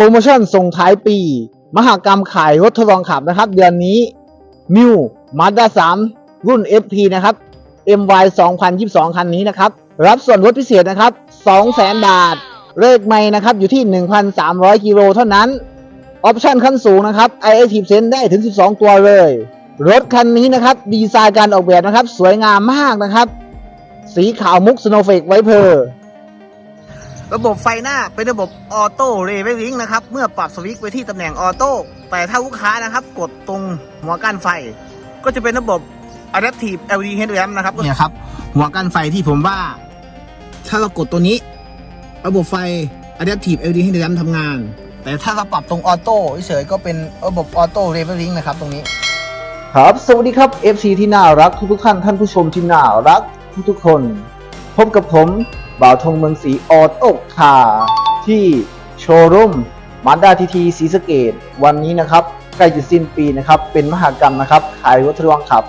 โปรโมชั่นส่งท้ายปี มหากรรมขายรถทดลองขับนะครับ เดือนนี้ m ิวมาด้า3รุ่น FP นะครับ MY 2022 คันนี้นะครับ รับส่วนลดพิเศษนะครับ 200,000 บาท เลขไม่นะครับ อยู่ที่ 1,300 กิโลเท่านั้น ออปชั่นขั้นสูงนะครับ i อ t i v e Sense ได้ถึง 12 ตัวเลย รถคันนี้นะครับ ดีไซน์การออกแบบนะครับ สวยงามมากนะครับ สีขาวมุกสโนเฟกไวเพอร์ะบบไฟหน้าเป็นระบบออโต้เรเวลิงนะครับ เมื่อปรับสวิตช์ไปที่ตำแหน่งออโต้แต่ถ้าลูกค้านะครับ กดตรงหัวกั้นไฟ ก็จะเป็นระบบ Adaptive LED Headlamp นะครับเนี่ยครับ หัวกั้นไฟที่ผมว่า ถ้าเรากดตัวนี้ ระบบไฟ Adaptive LED Headlamp ทำงาน แต่ถ้าเราปรับตรงออโต้เฉยๆก็เป็นระบบออโต้เรเวลิงนะครับตรงนี้ ครับ สวัสดีครับ FC ที่น่ารักทุกๆท่านท่านผู้ชมที่น่ารักทุกๆคน พบกับผม บ่าวธงเมืองศรีออโต้คาที่โชว์รูมมาด้าทีทีศรีสะเกดวันนี้นะครับใกล้จะสิ้นปีนะครับเป็นมหากรรมนะครับขายรถทดลองขับ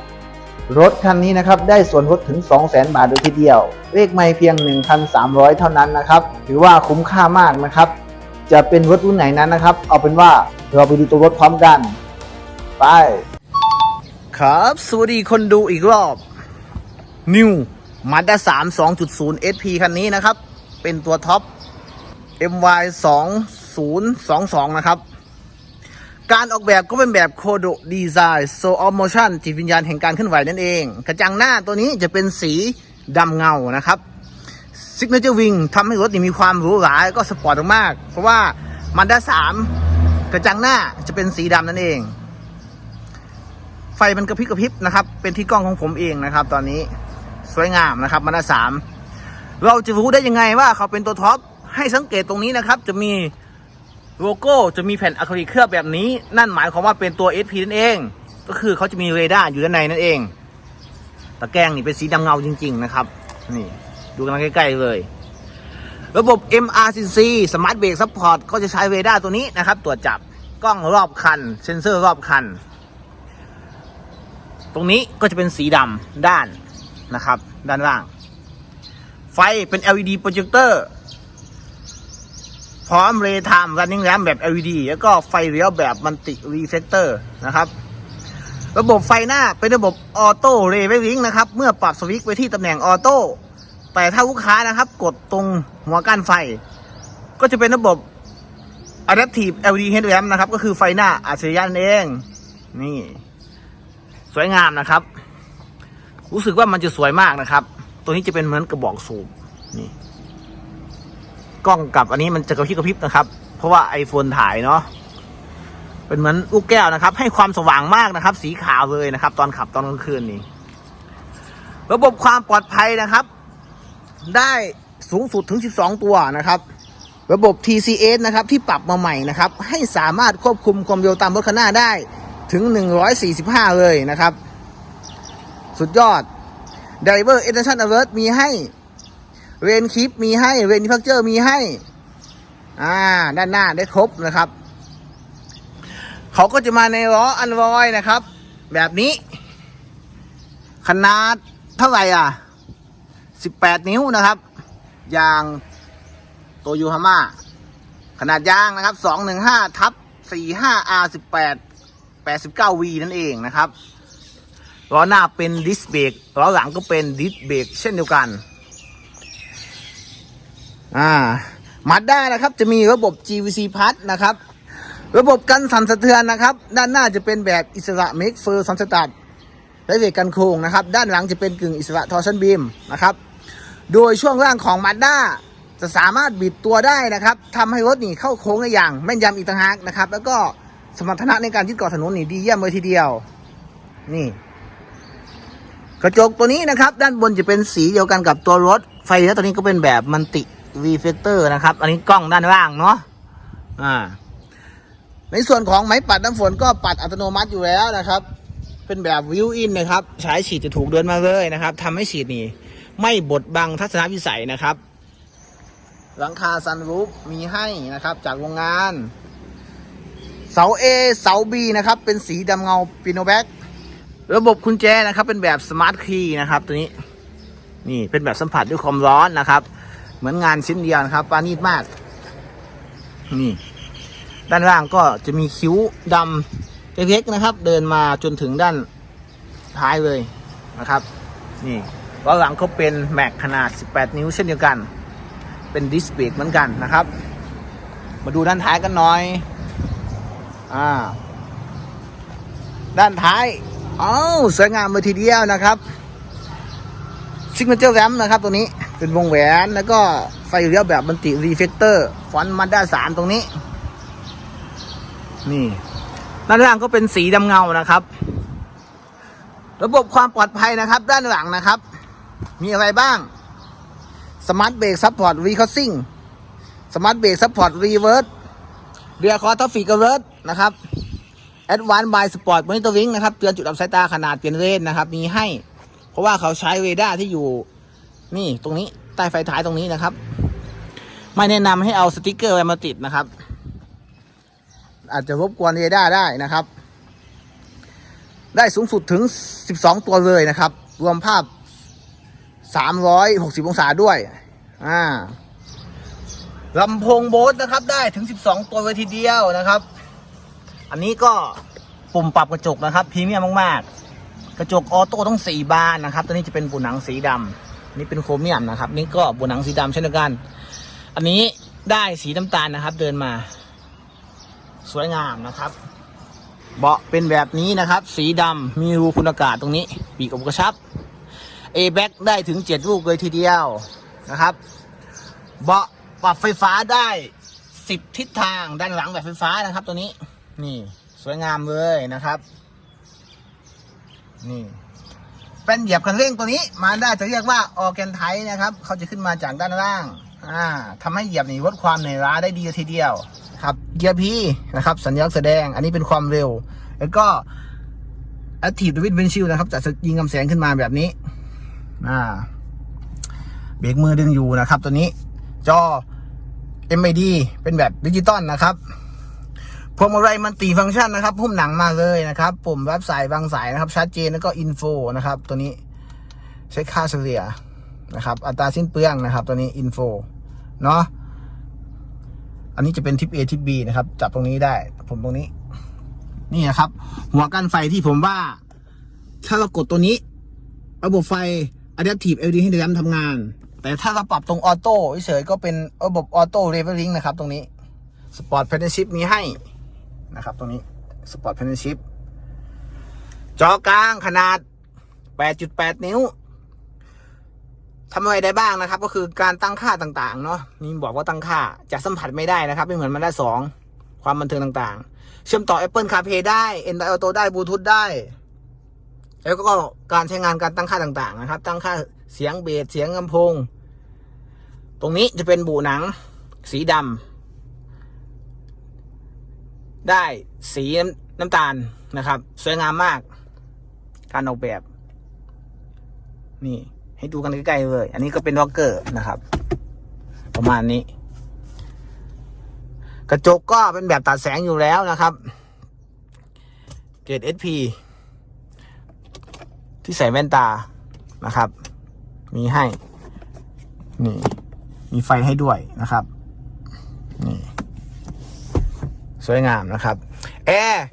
รถคันนี้นะครับได้ส่วนลดถึง 200,000 บาทโดยทีเดียว เลขไม่เพียง 1,300 เท่านั้นนะครับถือว่าคุ้มค่ามากนะครับ จะเป็นรถรุ่นไหนนั้นนะครับ เอาเป็นว่าเราไปดูตัวรถพร้อมกัน ไป ครับ สวัสดีคนดูอีกรอบ New Mazda 3 2.0 SP คันนี้นะครับ เป็นตัวท็อป MY 2022นย์สองสองนะครับ การออกแบบก็เป็นแบบโคโดดีไซน์โซออโมชั่นจิตวิญญาณแห่งการเคลื่อนไหวนั่นเอง กระจังหน้าตัวนี้จะเป็นสีดำเงานะครับซิกเนเจอร์วิงทำให้รถนี่มีความหรูหราแล้วก็สปอร์ตมากๆเพราะว่ามันด้า3กระจังหน้าจะเป็นสีดำนั่นเอง ไฟมันกระพริบกระพริบนะครับ เป็นที่กล้องของผมเองนะครับ ตอนนี้ สวยงามนะครับมันด้าสามเราจะรู้ได้ยังไงว่าเขาเป็นตัวท็อปให้สังเกตตรงนี้นะครับ จะมีโลโก้จะมีแผ่นอะคริลิกเคลือบแบบนี้ นั่นหมายความว่าเป็นตัว SP นั่นเอง ก็คือเขาจะมีเรดาร์อยู่ด้านในนั่นเอง ตะแกรงนี่เป็นสีดำเงาจริง ๆ นะครับ นี่ดูกันใกล้ๆเลย ระบบ MRCC Smart Brake Support ก็จะใช้เรดาร์ตัวนี้นะครับ ตรวจจับกล้องรอบคัน เซ็นเซอร์รอบคัน ตรงนี้ก็จะเป็นสีดำด้าน นะครับ ด้านล่าง ไฟเป็น LED โปรเจคเตอร์พร้อมเรย์ไทม์รันนิ่งแรมแบบ LED แล้วก็ไฟเลี้ยวแบบมันติรีเฟกเตอร์นะครับ ระบบไฟหน้าเป็นระบบออโต้เรเวลิงนะครับ เมื่อปรับสวิตช์ไปที่ตำแหน่งออโต้แต่ถ้าลูกค้านะครับ กดตรงหัวกั้นไฟ ก็จะเป็นระบบ Adaptive LED Headlamp นะครับ ก็คือไฟหน้าอัจฉริยะนั่นเอง นี่ สวยงามนะครับ รู้สึกว่ามันจะสวยมากนะครับ ตัวนี้จะเป็นเหมือนกระบอกสูบนี่กล้องกับอันนี้มันจะกระพริบกระพริบนะครับ เพราะว่า iPhone ถ่ายเนาะเป็นเหมือนลูกแก้วนะครับ ให้ความสว่างมากนะครับ สีขาวเลยนะครับ ตอนขับตอนกลางคืนนี่ระบบความปลอดภัยนะครับ ได้สูงสุดถึง 12 ตัวนะครับ ระบบ TCS นะครับ ที่ปรับมาใหม่นะครับ ให้สามารถควบคุมความเร็วตามรถคันหน้าได้ถึง 145 เลยนะครับ สุดยอด Driver Attention Alert มีให้เรนคลิปมีให้เรนพักเจอร์มีให้ อ่า ด้านหน้าได้ครบนะครับ เขาก็จะมาในล้ออันรอยนะครับ แบบนี้ ขนาดเท่าไหร่อะ 18 นิ้วนะครับ ยางโตโยฮาม่าขนาดยางนะครับ 215ทับ45 R18 89V นั่นเองนะครับ ล้อหน้าเป็นดิสเบรกล้อหลังก็เป็นดิสเบรกเช่นเดียวกัน อ่ามาด้านะครับ จะมีระบบ GVC Plus นะครับ ระบบกันสั่นสะเทือนนะครับ ด้านหน้าจะเป็นแบบอิสระเมกเฟอร์ซันสตัดและเวกกันโค้งนะครับ ด้านหลังจะเป็นกึ่งอิสระทอร์ชันบีมนะครับ โดยช่วงล่างของมาด้าจะสามารถบิดตัวได้นะครับทำให้รถนี่เข้าโค้งได้อย่างแม่นยำอีกต่างหากนะครับ แล้วก็สมรรถนะในการยึดเกาะถนนนี่ดีเยี่ยมเลยทีเดียว นี่ กระจกตัวนี้นะครับ ด้านบนจะเป็นสีเดียวกันกับตัวรถ ไฟเลี้ยวตัวนี้ก็เป็นแบบมันติรีเฟกเตอร์นะครับ อันนี้กล้องด้านล่างเนาะอ่า ในส่วนของไม้ปัดน้ำฝนก็ปัดอัตโนมัติอยู่แล้วนะครับ เป็นแบบวิวอินนะครับใช้ฉีดจะถูกเดินมาเลยนะครับทำให้ฉีดนี่ ไม่บดบังทัศนวิสัยนะครับ หลังคาซันรูฟมีให้นะครับ จากโรงงาน เสา A เสา B นะครับ เป็นสีดำเงาปิโนแบ็ก ระบบกุญแจนะครับ เป็นแบบสมาร์ทคีย์นะครับ ตัวนี้ นี่เป็นแบบสัมผัสด้วยความร้อนนะครับ เหมือนงานชิ้นเดียวนะครับปราณีตมาก นี่ ด้านล่างก็จะมีคิ้วดำเล็กๆนะครับ เดินมาจนถึงด้านท้ายเลยนะครับ นี่ล้อหลังเขาเป็นแม็กขนาด 18 นิ้วเช่นเดียวกัน เป็นดิสเบรกเหมือนกันนะครับ มาดูด้านท้ายกันหน่อย อ่า ด้านท้าย อ้าวสวยงามเลยทีเดียวนะครับซิกเนเจอร์แรมนะครับตัวนี้เป็นวงแหวนแล้วก็ไฟเลี้ยวแบบบันติรีเฟกเตอร์ฟอนต์มาด้าสามตรงนี้ นี่ด้านล่างก็เป็นสีดำเงานะครับ ระบบความปลอดภัยนะครับ ด้านหลังนะครับ มีอะไรบ้างสมาร์ทเบรกซัพพอร์ตรีคอสซิ่งสมาร์ทเบรกซัพพอร์ตรีเวิร์สเรียคอร์ทฟิกเวิร์สนะครับ Advanced by Sport Monitoring นะครับเตือนจุดอับสายตาขนาดเปลี่ยนเลนนะครับ มีให้ เพราะว่าเขาใช้เรดาร์ที่อยู่ นี่ตรงนี้ใต้ไฟท้ายตรงนี้นะครับ ไม่แนะนำให้เอาสติกเกอร์ไว้มาติดนะครับ อาจจะรบกวนเรดาร์ได้นะครับ ได้สูงสุดถึง 12 ตัวเลยนะครับ รวมภาพ 360 องศาด้วย อ่าลำโพงโบสนะครับ ได้ถึง 12 ตัวเลยทีเดียวนะครับ อันนี้ก็ปุ่มปรับกระจกนะครับพรีเมียมมากๆ กระจกออโต้ต้องสีบานนะครับ ตัวนี้จะเป็นปูหนังสีดำนี่เป็นโครเมียมนะครับ นี่ก็ปูหนังสีดำเช่นเดียวกัน อันนี้ได้สีน้ำตาลนะครับ เดินมา สวยงามนะครับ เบาะเป็นแบบนี้นะครับ สีดำมีรูคุณอากาศตรงนี้ ปีกอบกระชับ A back ได้ถึง7ลูกเลยทีเดียวนะครับ เบาะปรับไฟฟ้าได้10ทิศทางด้านหลังแบบไฟฟ้านะครับตัวนี้ นี่สวยงามเลยนะครับ นี่เป็นเหยียบคันเร่งตัวนี้มาได้จะเรียกว่าออแกนไทนะครับ เขาจะขึ้นมาจากด้านล่างอ่าทำให้เหยียบนี่ลดความเหนื่อยล้าได้ดีทีเดียวครับเกียร์พีนะครับ สัญลักษณ์แสดงอันนี้เป็นความเร็ว แล้วก็ Active With Windshield นะครับจะยิงกำแสงขึ้นมาแบบนี้อ่าเบรกมือดึงอยู่นะครับ ตัวนี้จอ MID เป็นแบบดิจิตอลนะครับ พวงมาลัยมันตีฟังก์ชันนะครับพุ่มหนังมาเลยนะครับ ปุ่มรับสายบางสายนะครับชัดเจนแล้วก็อินโฟนะครับ ตัวนี้เช็คค่าเฉลี่ยนะครับ อัตราสิ้นเปลืองนะครับ ตัวนี้อินโฟเนาะอันนี้จะเป็นทิป A ทิป B นะครับ จับตรงนี้ได้ ผมตรงนี้ นี่นะครับ หัวกันไฟที่ผมว่า ถ้าเรากดตัวนี้ ระบบไฟ Adaptive LED ให้เดือนทำงาน แต่ถ้าเราปรับตรงออโต้เฉยก็เป็นระบบออโต้เรเวอร์ลิงนะครับ ตรงนี้สปอร์ตเพนชิพมีให้ นะครับ ตรงนี้สปอร์ตเพนชิพจอกลางขนาด 8.8 นิ้วทำอะไรได้บ้างนะครับ ก็คือการตั้งค่าต่าง ๆ เนาะนี่บอกว่าตั้งค่าจะสัมผัสไม่ได้นะครับ ไม่เหมือนมันได้สองความบันเทิงต่างๆ เชื่อมต่อ Apple CarPlay ได้ Android Auto ได้บลูทูธได้ แล้วก็การใช้งานการตั้งค่าต่างๆ นะครับ ตั้งค่าเสียงเบสเสียงลำโพง ตรงนี้จะเป็นบูหนัง สีดำ ได้สีน้ำตาลนะครับ สวยงามมาก การออกแบบ นี่ ให้ดูกันใกล้ๆเลย อันนี้ก็เป็นวอลเกอร์นะครับ ประมาณนี้ กระจกก็เป็นแบบตัดแสงอยู่แล้วนะครับ เกรด SP ที่ใส่แว่นตานะครับ มีให้ นี่ มีไฟให้ด้วยนะครับ นี่ สวยงามนะครับ แอร์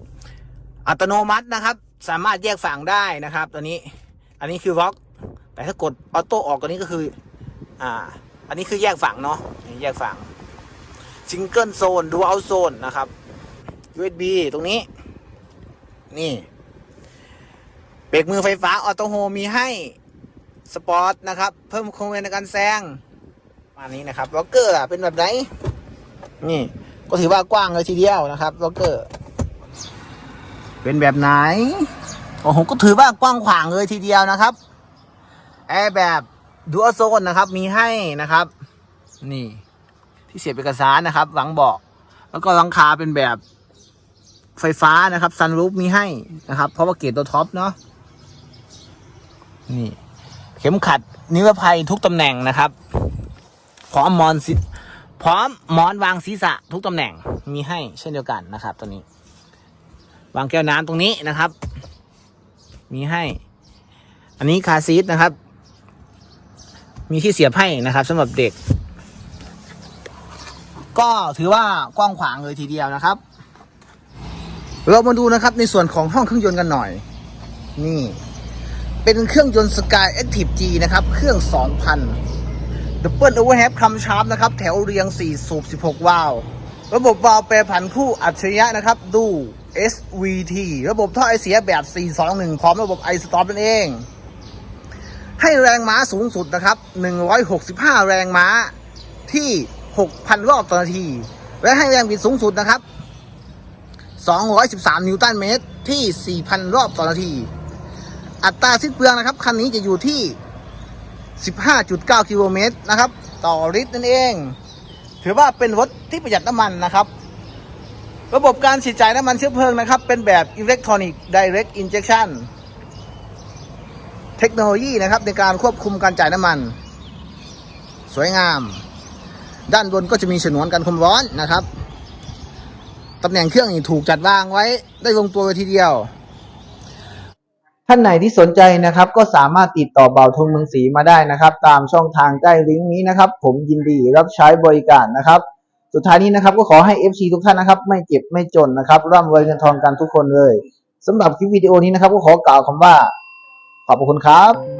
อัตโนมัตินะครับ สามารถแยกฝั่งได้นะครับ ตัวนี้ อันนี้คือล็อก แต่ถ้ากดออโต้ออกตัวนี้ก็คือ อ่า อันนี้คือแยกฝั่งเนาะแยกฝั่งซิงเกิลโซนดูเอาโซนนะครับ USB ตรงนี้ นี่เบรกมือไฟฟ้าออโตโฮมีให้สปอร์ตนะครับ เพิ่มความเร็วในการแซงมานี้นะครับล็อกเกอร์เป็นแบบไหนนี่ ก็ถือว่ากว้างเลยทีเดียวนะครับล็อกเกอร์ เป็นแบบไหนโอ้โหก็ถือว่ากว้างขวางเลยทีเดียวนะครับแอร์แบบดูอัลโซนนะครับมีให้นะครับ นี่ ที่เสียบเอกสารนะครับ หลังเบาะแล้วก็หลังคาเป็นแบบไฟฟ้านะครับซันรูฟมีให้นะครับ เพราะว่าเกรดตัวท็อปเนาะนี่ เข็มขัดนิรภัยทุกตำแหน่งนะครับพร้อมมอนซิ พร้อมหมอนวางศีรษะทุกตำแหน่งมีให้เช่นเดียวกันนะครับ ตัวนี้ วางแก้วน้ำตรงนี้นะครับ มีให้ อันนี้คาซีทนะครับ มีที่เสียบให้นะครับสำหรับเด็ก ก็ถือว่ากว้างขวางเลยทีเดียวนะครับ เรามาดูนะครับในส่วนของห้องเครื่องยนต์กันหน่อย นี่ เป็นเครื่องยนต์ Sky Active G นะครับ เครื่อง 2,000 Double Overhead คำชาร์ปนะครับ แถวเรียง 4 สูบ 16 วาล์วระบบวาล์วแปรผันคู่อัจฉริยะนะครับ ดู SVT ระบบท่อไอเสียแบบ 421 พร้อมระบบไอสต็อปนั่นเอง ให้แรงม้าสูงสุดนะครับ 165 แรงม้าที่ 6,000 รอบต่อนาที และให้แรงบิดสูงสุดนะครับ 213 นิวตันเมตรที่ 4,000 รอบต่อนาที อัตราสิ้นเปลืองนะครับ คันนี้จะอยู่ที่ 15.9 กิโลเมตรนะครับ ต่อลิตรนั่นเอง ถือว่าเป็นรถที่ประหยัดน้ำมันนะครับ ระบบการฉีดจ่ายน้ำมันเชื้อเพลิงนะครับ เป็นแบบ Electronic Direct Injection เทคโนโลยีนะครับในการควบคุมการจ่ายน้ำมัน สวยงาม ด้านบนก็จะมีฉนวนกันความร้อนนะครับ ตำแหน่งเครื่องถูกจัดวางไว้ได้ลงตัวเลยทีเดียว ท่านไหนที่สนใจนะครับก็สามารถติดต่อเบาทงเมืองศรีมาได้นะครับ ตามช่องทางใต้ลิงก์นี้นะครับ ผมยินดีรับใช้บริการนะครับ สุดท้ายนี้นะครับก็ขอให้ FC ทุกท่านนะครับ ไม่เจ็บไม่จนนะครับร่ำรวยเงินทองกันทุกคนเลยสำหรับคลิปวิดีโอนี้นะครับก็ขอกล่าวคำว่า ขอบคุณครับ